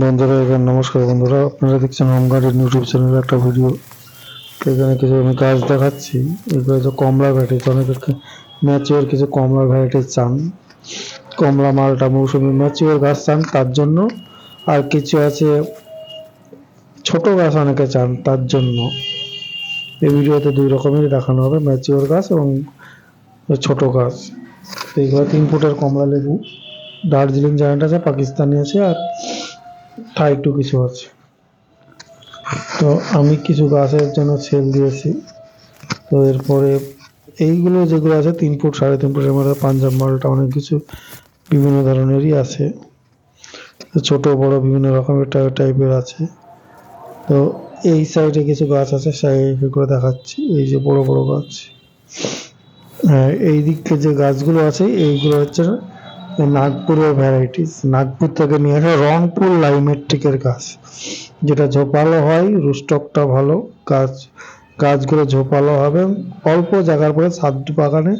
বন্ধুরা এখানে নমস্কার বন্ধুরা। আপনারা দেখছেন হোম গার্ডেন ইউটিউব চ্যানেলের একটা ভিডিও এখানে কিছু আমি গাছ দেখাচ্ছি। এগুলো হচ্ছে কমলা ভ্যারাইটি অনেকে ম্যাচিওর কিছু কমলা ভ্যারাইটি চান। কমলা মালটা মৌসুমি ম্যাচিওর গাছ চান, তার জন্য। আর কিছু আছে ছোট গাছ অনেকে চান, তার জন্য। এই ভিডিওতে দুই রকমেরই দেখানো হবে ম্যাচিওর গাছ এবং ছোট গাছ। এইগুলো তিন ফুটের কমলা লেবু। দার্জিলিং জায়ান্ট আছে, পাকিস্তানি আছে, আর থাই একটু কিছু আছে তো আমি কিছু গাছের জন্য সেল দিয়েছি। তো এরপরে এইগুলো যেগুলো আছে, তিন ফুট, সাড়ে তিন ফুটের মধ্যে পাঞ্জাব মালটা অনেক কিছু বিভিন্ন ধরনেরই আছে। তো ছোট, বড় বিভিন্ন রকমের টাইপের আছে। তো এই সাইডে কিছু গাছ আছে সাইডে করে দেখাচ্ছি। এই যে বড় বড় গাছ। হ্যাঁ এই দিকে যে গাছগুলো আছে, এইগুলো হচ্ছে নাগপুরের ভ্যারাইটিস নাগপুর থেকে নিয়ে আসা রংপুর লাইমেট্রিকের গাছ। যেটা ঝোপালো হয় রুস্টকটা ভালো, গাছ, গাছগুলো ঝোপালো হবে, অল্প জায়গার পরে ছাদ বাগানে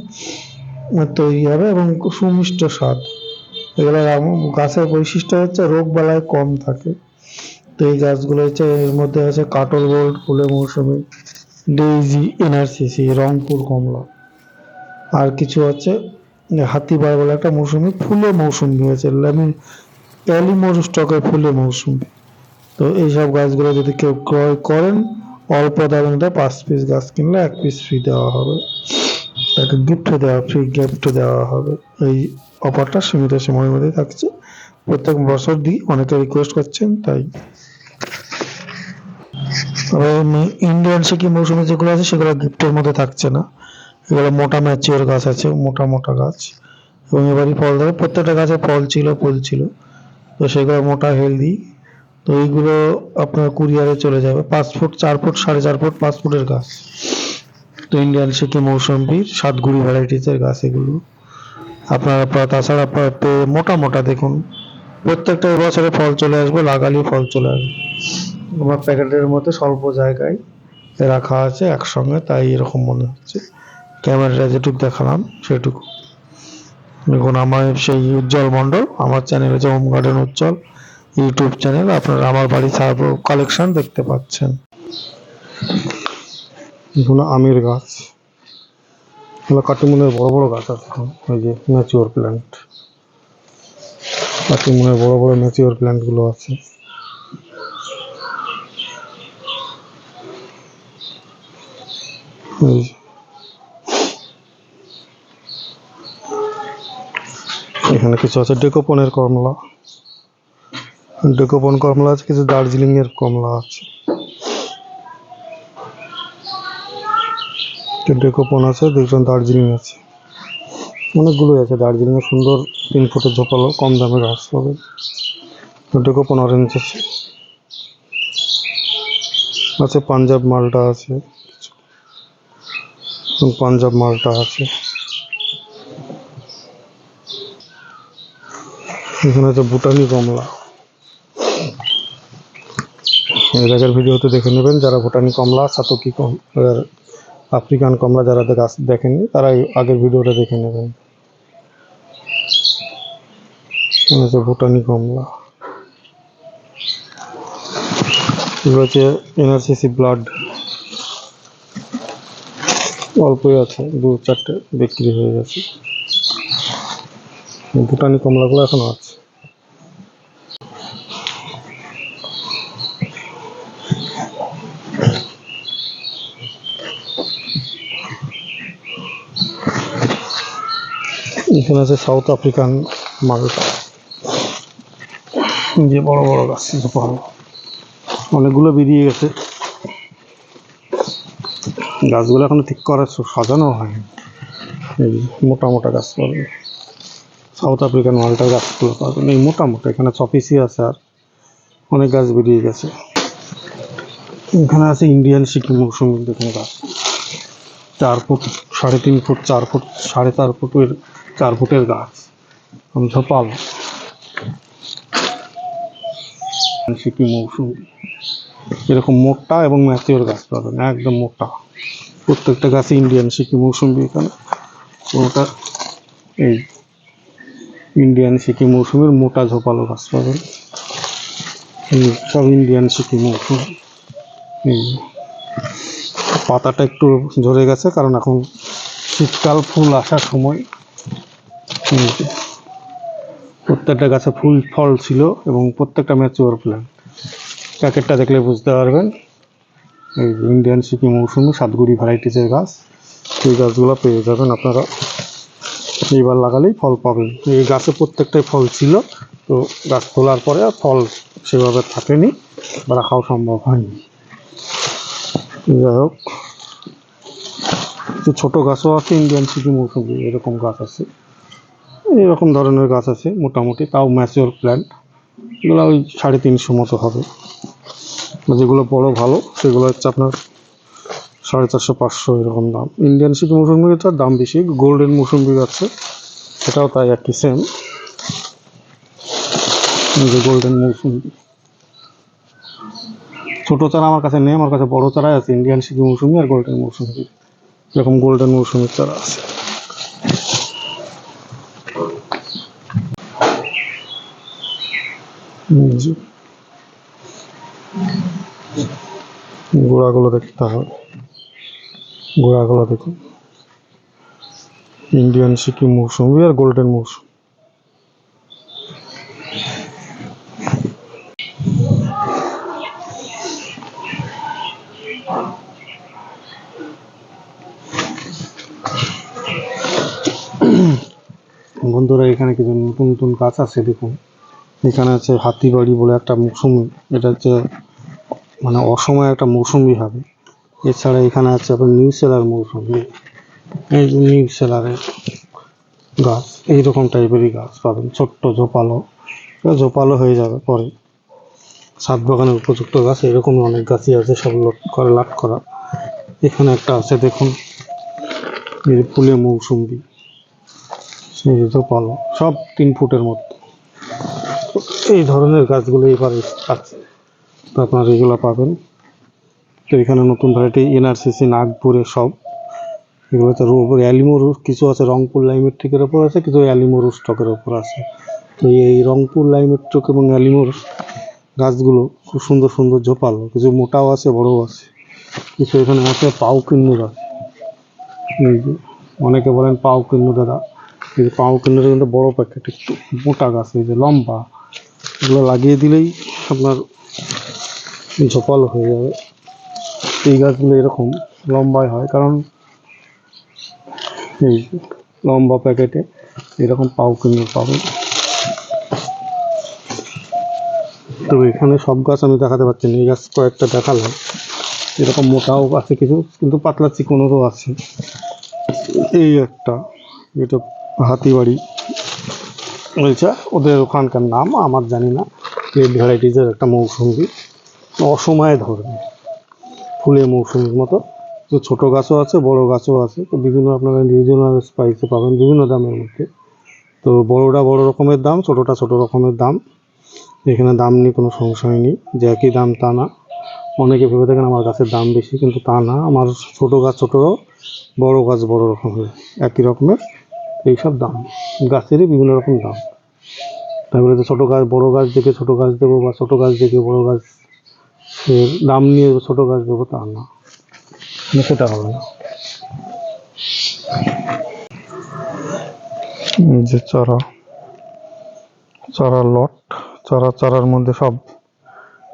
তৈরি হবে এবং সুমিষ্ট স্বাদ। এগুলো গাছের বৈশিষ্ট্য হচ্ছে রোগ বালায় কম থাকে। তো এই গাছগুলো হচ্ছে, এর মধ্যে আছে কাটল গোল্ড ফুলে মৌসুমি, ডেইজি, এনআরসিসি, রংপুর কমলা। আর কিছু আছে হাতিবার বলে একটা মৌসুমি ফুলে মৌসুমি হয়েছে। লেমন অ্যালিমোর স্টকের ফুলে মৌসুমি। তো এইসব গাছগুলো যদি কেউ ক্রয় করেন, অল্প দামের মধ্যে পাঁচ পিস গাছ কিনলে এক পিস ফ্রি দেওয়া হবে। তাকে গিফট দেওয়া ফ্রি গিফট দেওয়া হবে। এই অফারটা সীমিত সময়ের মধ্যে থাকছে। প্রত্যেক বছর দিই অনেকে রিকোয়েস্ট করছেন, তাই। ইন্ডিয়ান সিকি মৌসুমি যেগুলো আছে, সেগুলো গিফটের মধ্যে থাকছে না। এগুলো মোটা ম্যাচিওর গাছ আছে, মোটা মোটা গাছ। এবং এবারই ফল দেবে প্রত্যেকটা গাছে ফল ছিল, ফুল ছিল। তো সেগুলো মোটা হেলদি তো এইগুলো আপনার কুরিয়ারে চলে যাবে। পাঁচ ফুট, চার ফুট, সাড়ে চার ফুট, পাঁচ ফুটের গাছ। তো ইন্ডিয়ান সিকি মৌসুম্বির সাতগুড়ি ভ্যারাইটিসের গাছ এগুলো। আপনার তাছাড়া পে- মোটা মোটা দেখুন। প্রত্যেকটা বছরে ফল চলে আসবে লাগালেই ফল চলে আসবে। আমার প্যাকেটের মধ্যে স্বল্প জায়গায় রাখা আছে একসঙ্গে, তাই এরকম মনে হচ্ছে। ক্যামেরাটা যেটুকু দেখালাম, সেটুকু। দেখুন, আমার সেই উজ্জ্বল মণ্ডল, আমার চ্যানেল হচ্ছে home garden Ujjwal YouTube channel আপনারা আমার বাড়ি কালেকশন দেখতে পাচ্ছেন। এগুলো আমের গাছ। এগুলো কাটিমুনের বড় বড় গাছ আছে ওই যে ম্যাচিওর প্ল্যান্ট কাটিমুনের বড় বড় ম্যাচিওর প্ল্যান্টগুলো আছে। এই যে। এখানে কিছু আছে, ডেকোপনের কমলা। ডেকোপন কমলা আছে, কিছু দার্জিলিং এর কমলা আছে। ডেকোপন আছে দুজন দার্জিলিং আছে। অনেকগুলোই আছে দার্জিলিং এর সুন্দর তিন ফুটের ঝোপালো, কম দামে গাছ পাবে ডেকোপন অরেঞ্জ আছে। আছে, পাঞ্জাব মালটা আছে। পাঞ্জাব মালটা আছে। এখানে আছে ভুটানি কমলা। এর আগের ভিডিওতে দেখে নেবেন, যারা ভুটানি কমলা, সাতকি আফ্রিকান কমলা যারা গাছ দেখেননি তারা আগের ভিডিওটা দেখে নেবেন। এখানে ভুটানি কমলা। এগুলো হচ্ছে এনআরসিসি ব্লাড অল্পই আছে দু চারটে বিক্রি হয়ে গেছে। ভুটানি কমলাগুলো এখনও আছে। এখানে আছে সাউথ আফ্রিকান মালটা। যে বড় বড় গাছ ভালো অনেকগুলো বেরিয়ে গেছে। গাছগুলো এখনও ঠিক করা সাজানো হয়নি। এই যে মোটা মোটা গাছ পাবেন সাউথ আফ্রিকান মালটার গাছগুলো পাবেন এই মোটা মোটা এখানে ছ পিসই আছে আর অনেক গাছ বেরিয়ে গেছে। এখানে আছে ইন্ডিয়ান সিকিম মৌসুমি দেখুন গাছ চার ফুট, সাড়ে তিন ফুট, চার ফুট, সাড়ে চার ফুটের চার ফুটের গাছ। আমি ঝোপাল সিকিম মৌসুমি। এরকম মোটা এবং ম্যাচিওর গাছ পাবেন একদম মোটা। প্রত্যেকটা গাছে ইন্ডিয়ান সিকিম মৌসুমি এখানে। ওটা এই ইন্ডিয়ান সিকিম মৌসুমির মোটা ঝোপালো গাছ পাবেন। সব ইন্ডিয়ান সিকিম মৌসুম। পাতাটা একটু ঝরে গেছে, কারণ এখন শীতকাল, ফুল আসার সময়। প্রত্যেকটা গাছে ফুল, ফল ছিল এবং প্রত্যেকটা ম্যাচিওর প্ল্যান্ট প্যাকেটটা দেখলে বুঝতে পারবেন। এই ইন্ডিয়ান সিকিম মৌসুমি সাতগুড়ি ভ্যারাইটিসের গাছ। সেই গাছগুলো পেয়ে যাবেন আপনারা। এইবার লাগালেই ফল পাবেন এই গাছে প্রত্যেকটাই ফল ছিল, তো গাছ তোলার পরে আর ফল সেভাবে থাকেনি বা রাখাও সম্ভব হয়নি। যাই হোক ছোটো গাছও আছে ইন্ডিয়ান সিটি মৌসুমি এরকম গাছ আছে। এরকম ধরনের গাছ আছে মোটামুটি, তাও ম্যাচিওর প্ল্যান্ট এগুলো ওই সাড়ে তিনশো মতো হবে। যেগুলো বড় ভালো, সেগুলো হচ্ছে আপনার সাড়ে চারশো, পাঁচশো এরকম দাম। ইন্ডিয়ান সিটি মৌসুমিটার দাম বেশি গোল্ডেন মৌসুমি আছে, সেটাও তাই একই সেম গোল্ডেন মৌসুমি। ছোটো চারা আমার কাছে নেই, আমার কাছে বড় চারাই আছে ইন্ডিয়ান সিটি মৌসুমি আর গোল্ডেন মৌসুমি এরকম গোল্ডেন মৌসুমির চারা আছে। গোড়াগুলো দেখতে হবে। গোড়াগুলো দেখুন। ইন্ডিয়ান সিকিম মৌসুমি আর গোল্ডেন মৌসুম বন্ধুরা, এখানে কিছু নতুন নতুন গাছ আছে, দেখুন। এখানে আছে হাতিবাড়ি বলে একটা মৌসুমি, এটা হচ্ছে মানে অসময়ে একটা মৌসুমি হবে। এছাড়া এখানে আছে আপনার নিউ সেলার মৌসুমি এই যে নিউ সেলারের গাছ, এইরকম টাইপেরই গাছ পাবেন। ছোট্ট জোপালো। জোপালো হয়ে যাবে পরে। সাত বাগানের উপযুক্ত গাছ এরকম অনেক গাছই আছে সব লট করে লাট করা। এখানে একটা আছে, দেখুন। এই ফুলে মৌসুম্বি ঝোপালো সব তিন ফুটের মতো। এই ধরনের গাছগুলো এবারে আছে। আপনারা এগুলো পাবেন। তো এখানে নতুন ভ্যারাইটি এনআরসিসি নাগপুরে সব। এগুলোতে অ্যালিমো কিছু আছে, রংপুর লাইমেট্রিকের ওপর আছে কিছু অ্যালিমো স্টকের ওপর আছে। তো এই রংপুর লাইমেট্রিক এবং অ্যালিমোর গাছগুলো খুব সুন্দর সুন্দর ঝোপালো, কিছু মোটাও আছে, বড়ও আছে। কিছু এখানে আছে, পাও কিন্নু অনেকে বলেন পাও কিন্নু দাদা। এই পাও কিন্নুর কিন্তু বড় প্যাকেট একটু মোটা গাছ, এই যে লম্বা। এগুলো লাগিয়ে দিলেই আপনার ঝোপালো হয়ে যাবে। এই গাছগুলো এরকম লম্বায় হয়, কারণ এই লম্বা প্যাকেটে এরকম পাও কিনে পাবেন। তো এখানে সব গাছ আমি দেখাতে পারছি না, এই গাছ কয়েকটা দেখালাম। এরকম মোটাও আছে কিছু, কিন্তু পাতলা চিকনেরও আছে। এই একটা, এটা হাতিবাড়ি বলছে ওদের ওখানকার নাম, আমার জানি না। রেড ভ্যারাইটিসের একটা মৌসুমি, অসময়ে ধরবে। ফুলে মৌসুমির মতো। তো ছোটো গাছও আছে, বড় গাছও আছে। তো বিভিন্ন আপনারা রিজনাল স্পাইসে পাবেন বিভিন্ন দামের মধ্যে। তো বড়টা বড় রকমের দাম, ছোটোটা ছোটো রকমের দাম। এখানে দাম নিয়ে কোনো সংশয় নেই, যে একই দাম তা না। অনেকে ভেবে থাকেন আমার গাছের দাম বেশি, কিন্তু তা না। আমার ছোটো গাছ ছোটো, বড় গাছ বড় রকমের, একই রকমের। এইসব দাম, গাছেরই বিভিন্ন রকম দাম। তারপরে তো ছোটো গাছ, বড় গাছ দেখে ছোটো গাছ দেবো বা ছোটো গাছ দেখে বড় গাছ এর দাম নিয়ে ছোটো গাছ দেবো তা না। সেটা হবে না। যে চারা চারা লট চারা চারার মধ্যে সব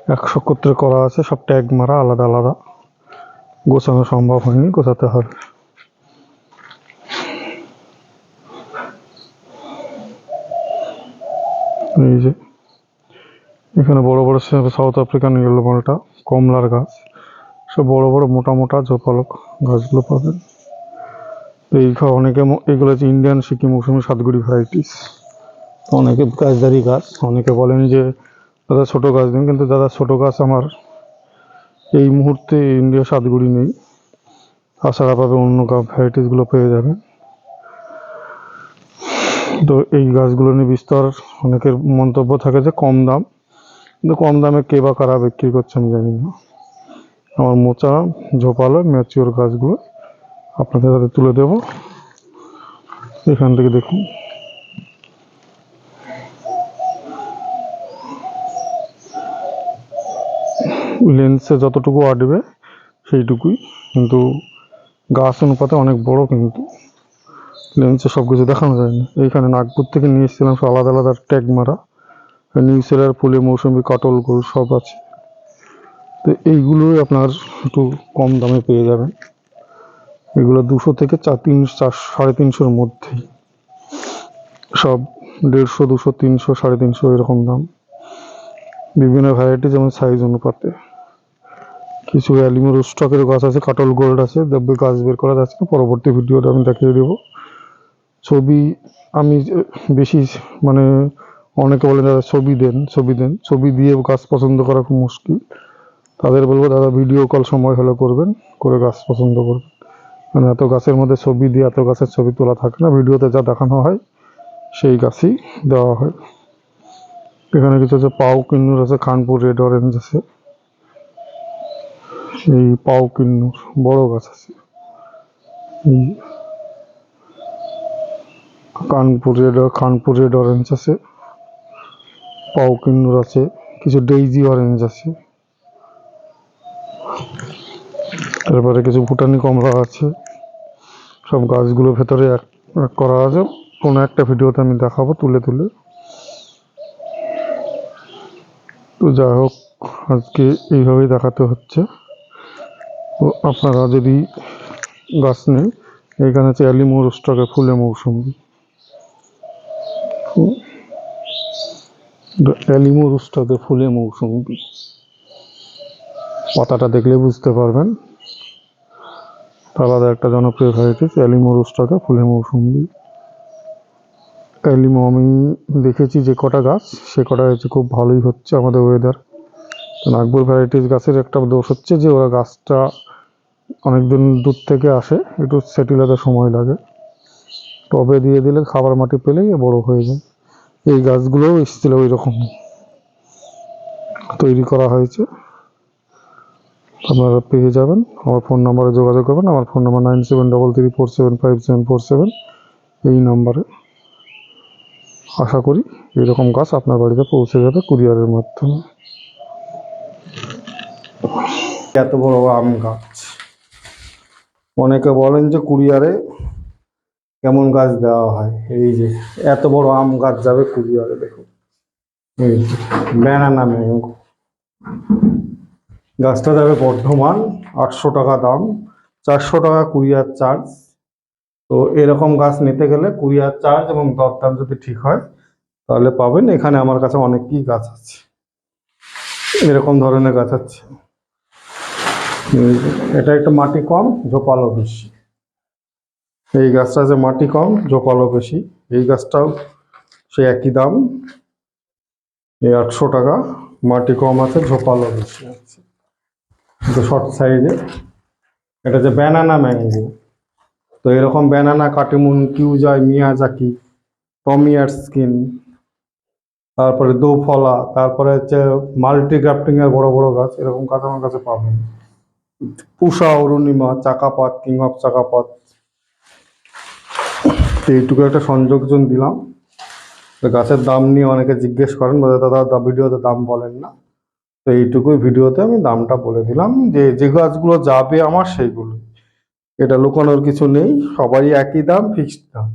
একশো কত্রে করা আছে, সব ট্যাগ মারা আলাদা আলাদা। গোছানো সম্ভব হয়নি, গোছাতে হবে। এই যে এখানে বড় বড় সাউথ আফ্রিকান ইয়েলো মালটা কমলার গাছ। সব বড় বড় মোটা মোটা জোপালক গাছগুলো পাবেন। তো এই অনেকে এগুলো হচ্ছে ইন্ডিয়ান সিকিম মৌসুমি সাতগুড়ি ভ্যারাইটিস অনেকে গাছদারি গাছ, অনেকে বলেন যে দাদা ছোটো গাছ দিন কিন্তু দাদা ছোটো গাছ আমার এই মুহূর্তে ইন্ডিয়া সাতগুড়ি নেই। তাছাড়া পাবে অন্য ভ্যারাইটিসগুলো পেয়ে যাবেন। তো এই গাছগুলো নিয়ে বিস্তর অনেকের মন্তব্য থাকে যে কম দাম। কিন্তু কম দামে কে বা কারা বিক্রি করছে আমি জানি না। আমার মোচা, ঝোপালো ম্যাচিওর গাছগুলো আপনাদের হাতে তুলে দেবো। এখান থেকে দেখুন। লেন্সে যতটুকু আটবে সেইটুকুই, কিন্তু গাছ অনুপাতে অনেক বড় কিন্তু লেন্সে সব কিছু দেখানো যায় না। এইখানে নাগপুর থেকে নিয়ে এসেছিলাম, সব আলাদা আলাদা ট্যাগ মারা। নিউ সেলার ফুলে মৌসুমি কাটল গরু সব আছে। তো এইগুলোই আপনার একটু কম দামে পেয়ে যাবেন। এগুলো দুশো থেকে চার তিন চার সাড়ে তিনশোর মধ্যেই। সব দেড়শো, দুশো, তিনশো, সাড়ে তিনশো এরকম দাম। বিভিন্ন ভ্যারাইটি যেমন সাইজ অনুপাতে। কিছু অ্যালিমোর স্টকের গাছ আছে, কাটল গোল্ড আছে দেখবে গাছ বের করা যাচ্ছে পরবর্তী ভিডিওটা আমি দেখিয়ে দেবো। ছবি আমি বেশি মানে অনেকে বলে, দাদা, ছবি দেন ছবি দেন। ছবি দিয়ে গাছ পছন্দ করা খুব মুশকিল। তাদের বলব, দাদা ভিডিও কল সময় হলে করবেন, করে গাছ পছন্দ করবেন। মানে এত গাছের মধ্যে ছবি দিয়ে এত গাছের ছবি তোলা থাকে না। ভিডিওতে যা দেখানো হয়, সেই গাছই দেওয়া হয়। এখানে কিছু আছে, পাও কিন্নুর আছে, খানপুর রেড অরেঞ্জ আছে। এই পাও কিন্নুর, বড় গাছ আছে। Kanpur red Khanpur red orange আছে। পাও কিন্নুর আছে, কিছু ডেইজি অরেঞ্জ আছে। তারপরে কিছু ভুটানি কমলা আছে। সব গাছগুলো ভেতরে এক করা আছে। কোনো একটা ভিডিওতে আমি দেখাবো তুলে তুলে। তো যাই হোক, আজকে এইভাবেই দেখাতে হচ্ছে। তো আপনারা যদি গাছ নেন এইখানে আছে অ্যালিমোর স্টকে ফুলে মৌসুমি। অ্যালিমোর স্টকে ফুলে মৌসুমি। পাতাটা দেখলে বুঝতে পারবেন। আলাদা একটা জনপ্রিয় ভ্যারাইটি অ্যালিমোর স্টকে ফুলে মৌসুমি। অ্যালিমো আমি দেখেছি যে কটা গাছ, সে কটা হচ্ছে খুব ভালোই হচ্ছে আমাদের ওয়েদার নাগপুর ভ্যারাইটিস গাছের একটা দোষ হচ্ছে যে ওরা গাছটা অনেকদিন দূর থেকে আসে, একটু সেটিল হতে সময় লাগে। টবে দিয়ে দিলে খাবার মাটি পেলেই বড় হয়ে যায়। এই গাছগুলোও এসেছিল ওই রকম তৈরি করা হয়েছে। আপনারা পেয়ে যাবেন। আমার ফোন নাম্বারে যোগাযোগ করবেন। আমার phone number nine seven double three four seven five seven four seven. এই নাম্বারে আশা করি এরকম গাছ আপনার বাড়িতে পৌঁছে যাবে কুরিয়ারের মাধ্যমে। এত বড় আম গাছ। অনেকে বলেন যে কুরিয়ারে কেমন গাছ দেওয়া হয়? এই যে এত বড় আম গাছ যাবে কুরিয়ারে দেখুন এই ব্যানানা ম্যাঙ্গো। গাছটা যাবে বর্ধমান, আটশো টাকা দাম, চারশো টাকা কুরিয়ার চার্জ। তো এরকম গাছ নিতে গেলে কুরিয়ার চার্জ এবং দরদাম যদি ঠিক হয়, তাহলে পাবেন। এখানে আমার কাছে অনেকই গাছ আছে। এরকম ধরনের গাছ আছে। এটা একটা মাটি কম, ঝোপালো বেশি। এই গাছটা যে মাটি কম ঝোপালো বেশি। এই গাছটাও সে একই দাম। এই আটশো টাকা, মাটি কম আছে ঝোপালো বেশি আছে। কিন্তু শর্ট সাইজে। এটা যে ব্যানানা ম্যাঙ্গো। তো এরকম ব্যানানা, কাটিমুন কিউজয় মিয়াজাকি, টমিয়ার স্কিন, তারপরে দোফলা, তারপরে হচ্ছে মাল্টি গ্রাফটিং এর বড় বড় গাছ, এরকম গাছ আমার কাছে পাবেন। Pusa Arunima, Chakapat king of Chakapat এইটুকু একটা সংযোগজন দিলাম। গাছের দাম নিয়ে অনেকে জিজ্ঞেস করেন বা দাদা ভিডিওতে দাম বলেন না। তো এইটুকুই ভিডিওতে আমি দামটা বলে দিলাম যে যে গাছগুলো যাবে আমার সেইগুলো। এটা লুকানোর কিছু নেই, সবারই একই দাম ফিক্সড দাম।